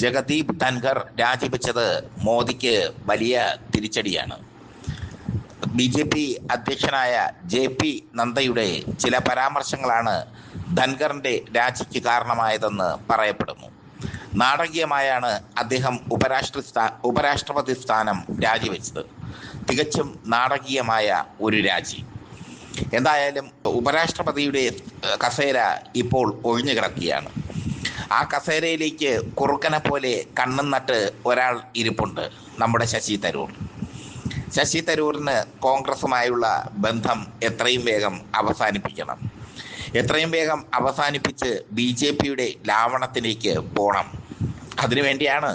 ജഗദീപ് ധൻഖർ രാജിവെച്ചത് മോദിക്ക് വലിയ തിരിച്ചടിയാണ്. ബി ജെ പി അധ്യക്ഷനായ ജെ പി നന്ദയുടെ ചില പരാമർശങ്ങളാണ് ധൻഖറിന്റെ രാജിക്ക് കാരണമായതെന്ന് പറയപ്പെടുന്നു. നാടകീയമായാണ് അദ്ദേഹം ഉപരാഷ്ട്ര ഉപരാഷ്ട്രപതി സ്ഥാനം രാജിവെച്ചത്. തികച്ചും നാടകീയമായ ഒരു രാജി. എന്തായാലും ഉപരാഷ്ട്രപതിയുടെ കസേര ഇപ്പോൾ ഒഴിഞ്ഞു കിടക്കുകയാണ് ആ കസേരയിലേക്ക് കുറുക്കനെ പോലെ കണ്ണും നട്ട് ഒരാൾ ഇരിപ്പുണ്ട് നമ്മുടെ ശശി തരൂർ. ശശി തരൂരിന് കോൺഗ്രസുമായുള്ള ബന്ധം എത്രയും വേഗം അവസാനിപ്പിക്കണം. എത്രയും വേഗം അവസാനിപ്പിച്ച് ബി ജെ പിയുടെ ലാവണത്തിലേക്ക് പോകണം അതിനുവേണ്ടിയാണ്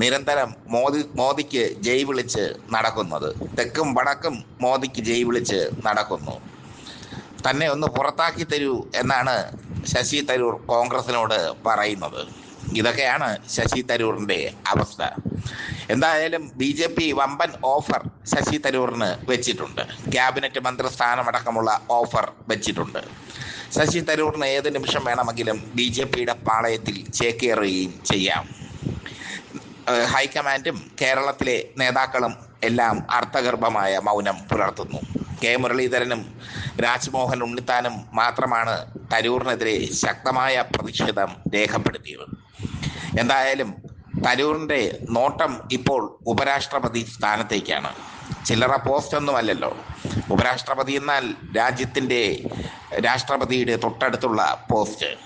നിരന്തരം മോദി മോദിക്ക് ജയ് വിളിച്ച് നടക്കുന്നത്. തെക്കും വടക്കും മോദിക്ക് ജയ് വിളിച്ച് നടക്കുന്നു. തന്നെ ഒന്ന് പുറത്താക്കി തരൂ എന്നാണ് ശശി തരൂർ കോൺഗ്രസിനോട് പറയുന്നത്. ഇതൊക്കെയാണ് ശശി തരൂറിന്റെ അവസ്ഥ. എന്തായാലും ബി ജെ പി വമ്പൻ ഓഫർ ശശി തരൂറിന് വെച്ചിട്ടുണ്ട്. ക്യാബിനറ്റ് മന്ത്രിസ്ഥാനമടക്കമുള്ള ഓഫർ വെച്ചിട്ടുണ്ട്. ശശി തരൂറിന് ഏത് നിമിഷം വേണമെങ്കിലും ബി ജെ പിയുടെ പാളയത്തിൽ ചേക്കേറുകയും ചെയ്യാം. ഹൈക്കമാൻഡും കേരളത്തിലെ നേതാക്കളും എല്ലാം അർത്ഥഗർഭമായ മൗനം പുലർത്തുന്നു. കെ. മുരളീധരനും രാജ്മോഹൻ ഉണ്ണിത്താനും മാത്രമാണ് തരൂറിനെതിരെ ശക്തമായ പ്രതിഷേധം രേഖപ്പെടുത്തിയത്. എന്തായാലും തരൂറിന്റെ നോട്ടം ഇപ്പോൾ ഉപരാഷ്ട്രപതി സ്ഥാനത്തേക്കാണ്. ചില്ലറ പോസ്റ്റ് ഒന്നുമല്ലല്ലോ. ഉപരാഷ്ട്രപതി എന്നാൽ രാജ്യത്തിന്റെ രാഷ്ട്രപതിയുടെ തൊട്ടടുത്തുള്ള പോസ്റ്റ്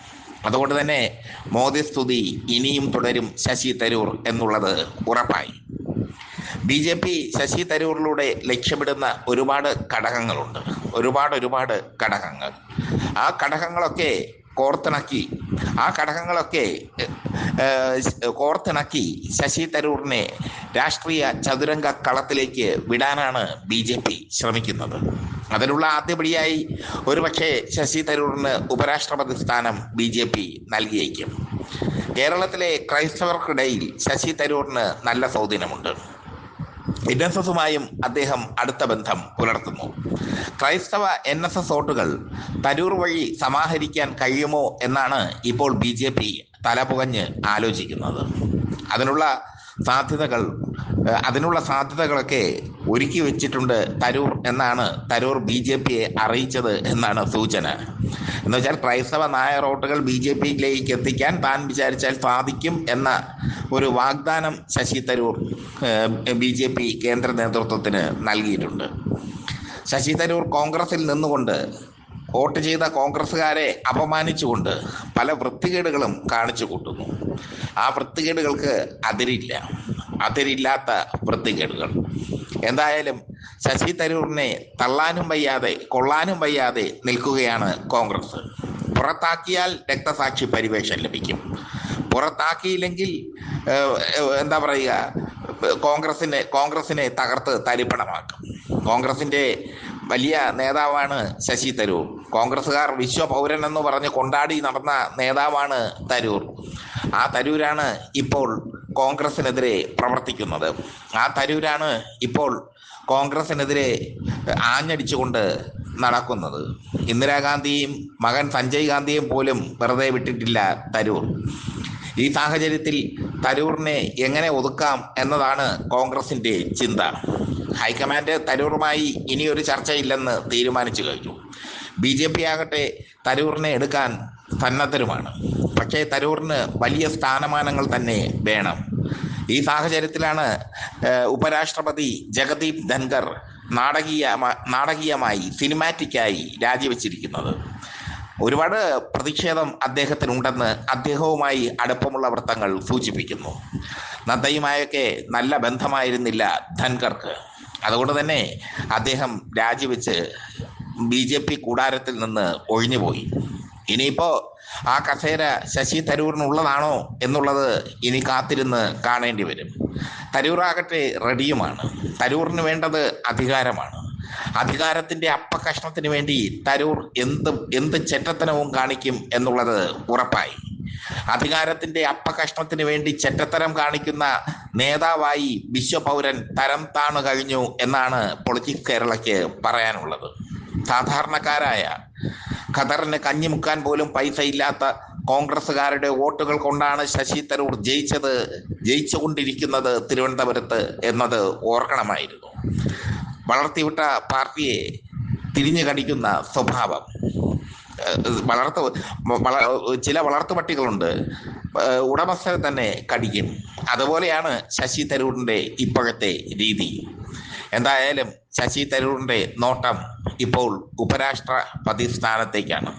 അതുകൊണ്ട് തന്നെ മോദി സ്തുതി ഇനിയും തുടരും ശശി തരൂർ എന്നുള്ളത് ഉറപ്പായി. ബി ജെ പി ശശി തരൂറിലൂടെ ലക്ഷ്യമിടുന്ന ഒരുപാട് ഘടകങ്ങളുണ്ട്. ഒരുപാട് ഒരുപാട് ഘടകങ്ങൾ. ആ ഘടകങ്ങളൊക്കെ കോർത്തിണക്കി ആ ഘടകങ്ങളൊക്കെ കോർത്തിണക്കി ശശി തരൂറിനെ രാഷ്ട്രീയ ചതുരംഗ കളത്തിലേക്ക് വിടാനാണ് ബി ജെ പി ശ്രമിക്കുന്നത്. അതിനുള്ള ആദ്യപടിയായി ഒരുപക്ഷെ ശശി തരൂറിന് ഉപരാഷ്ട്രപതി സ്ഥാനം ബി ജെ പി നൽകിയേക്കും. കേരളത്തിലെ ക്രൈസ്തവർക്കിടയിൽ ശശി തരൂറിന് നല്ല സ്വാധീനമുണ്ട്. എൻ എസ് എസുമായും അദ്ദേഹം അടുത്ത ബന്ധം പുലർത്തുന്നു. ക്രൈസ്തവ എൻ എസ് എസ് വോട്ടുകൾ തരൂർ വഴി സമാഹരിക്കാൻ കഴിയുമോ എന്നാണ് ഇപ്പോൾ ബി ജെ പി തലപുകഞ്ഞ് ആലോചിക്കുന്നത്. അതിനുള്ള സാധ്യതകൾ അതിനുള്ള സാധ്യതകളൊക്കെ ഒരുക്കി വെച്ചിട്ടുണ്ട് തരൂർ എന്നാണ് തരൂർ ബി ജെ പിയെ അറിയിച്ചത് എന്നാണ് സൂചന. എന്ന് വെച്ചാൽ ക്രൈസ്തവ നായ റോട്ടുകൾ ബി ജെ പിയിലേക്ക് എത്തിക്കാൻ താൻ വിചാരിച്ചാൽ സാധിക്കും എന്ന ഒരു വാഗ്ദാനം Shashi Tharoor B J P കേന്ദ്ര നേതൃത്വത്തിന് നൽകിയിട്ടുണ്ട്. ശശി തരൂർ കോൺഗ്രസിൽ നിന്നുകൊണ്ട് വോട്ട് ചെയ്ത കോൺഗ്രസ്സുകാരെ അപമാനിച്ചുകൊണ്ട് പല വൃത്തികേടുകളും കാണിച്ചു കൂട്ടുന്നു. ആ വൃത്തികേടുകൾക്ക് അതിരില്ല. അതിരില്ലാത്ത വൃത്തികേടുകൾ. എന്തായാലും ശശി തരൂറിനെ തള്ളാനും വയ്യാതെ കൊള്ളാനും വയ്യാതെ നിൽക്കുകയാണ് കോൺഗ്രസ്. പുറത്താക്കിയാൽ രക്തസാക്ഷി പരിവേഷം ലഭിക്കും. പുറത്താക്കിയില്ലെങ്കിൽ എന്താ പറയുക കോൺഗ്രസിനെ കോൺഗ്രസിനെ തകർത്ത് തരിപ്പണമാക്കും. കോൺഗ്രസിന്റെ വലിയ നേതാവാണ് ശശി തരൂർ. കോൺഗ്രസ്സുകാർ വിശ്വപൗരൻ എന്ന് പറഞ്ഞ് കൊണ്ടാടി നടന്ന നേതാവാണ് തരൂർ. ആ തരൂരാണ് ഇപ്പോൾ കോൺഗ്രസിനെതിരെ പ്രവർത്തിക്കുന്നത്. ആ തരൂരാണ് ഇപ്പോൾ കോൺഗ്രസിനെതിരെ ആഞ്ഞടിച്ചുകൊണ്ട് നടക്കുന്നത്. ഇന്ദിരാഗാന്ധിയും മകൻ സഞ്ജയ് ഗാന്ധിയും പോലും വെറുതെ വിട്ടിട്ടില്ല തരൂർ. ഈ സാഹചര്യത്തിൽ തരൂറിനെ എങ്ങനെ ഒതുക്കാം എന്നതാണ് കോൺഗ്രസിന്റെ ചിന്ത. ഹൈക്കമാൻഡ് തരൂറുമായി ഇനിയൊരു ചർച്ചയില്ലെന്ന് തീരുമാനിച്ചു കഴിഞ്ഞു. ബി ജെ പി ആകട്ടെ തരൂറിനെ എടുക്കാൻ സന്നദ്ധരുമാണ്. പക്ഷേ തരൂറിന് വലിയ സ്ഥാനമാനങ്ങൾ തന്നെ വേണം. ഈ സാഹചര്യത്തിലാണ് ഉപരാഷ്ട്രപതി ജഗദീപ് ധൻഖർ നാടകീയ നാടകീയമായി സിനിമാറ്റിക്കായി രാജിവെച്ചിരിക്കുന്നത്. ഒരുപാട് പ്രതിഷേധം അദ്ദേഹത്തിനുണ്ടെന്ന് അദ്ദേഹവുമായി അടുപ്പമുള്ള വൃത്തങ്ങൾ സൂചിപ്പിക്കുന്നു. നദ്ദയുമായൊക്കെ നല്ല ബന്ധമായിരുന്നില്ല ധൻഖർക്ക്. അതുകൊണ്ട് തന്നെ അദ്ദേഹം രാജിവെച്ച് ബി ജെ പി കൂടാരത്തിൽ നിന്ന് ഒഴിഞ്ഞുപോയി. ഇനിയിപ്പോ ആ കസേര ശശി തരൂറിനുള്ളതാണോ എന്നുള്ളത് ഇനി കാത്തിരുന്ന് കാണേണ്ടി വരും. തരൂറാകട്ടെ റെഡിയുമാണ്. തരൂറിന് വേണ്ടത് അധികാരമാണ്. അധികാരത്തിന്റെ അപ്പകഷ്ണത്തിന് വേണ്ടി തരൂർ എന്ത് എന്ത് ചെറ്റത്തനവും കാണിക്കും എന്നുള്ളത് ഉറപ്പായി. അധികാരത്തിന്റെ അപ്പകഷ്ണത്തിന് വേണ്ടി ചെറ്റത്തരം കാണിക്കുന്ന നേതാവായി വിശ്വപൗരൻ തരം താണു കഴിഞ്ഞു എന്നാണ് പൊളിറ്റിക്സ് കേരളയ്ക്ക് പറയാനുള്ളത്. സാധാരണക്കാരായ ഖദറിന് കഞ്ഞി മുക്കാൻ പോലും പൈസ ഇല്ലാത്ത കോൺഗ്രസ്സുകാരുടെ വോട്ടുകൾ കൊണ്ടാണ് ശശി തരൂർ ജയിച്ചത് ജയിച്ചുകൊണ്ടിരിക്കുന്നത് തിരുവനന്തപുരത്ത് എന്നത് ഓർക്കണമായിരുന്നു. വളർത്തിവിട്ട പാർട്ടിയെ തിരിഞ്ഞു കടിക്കുന്ന സ്വഭാവം വളർത്ത് വള- ചില വളർത്തു പട്ടികളുണ്ട് ഉടമസ്ഥരെ തന്നെ കടിക്കും. അതുപോലെയാണ് ശശി തരൂരിന്റെ ഇപ്പോഴത്തെ രീതി. എന്തായാലും ശശി തരൂരിന്റെ നോട്ടം ഇപ്പോൾ ഉപരാഷ്ട്രപതി സ്ഥാനത്തേക്കാണ്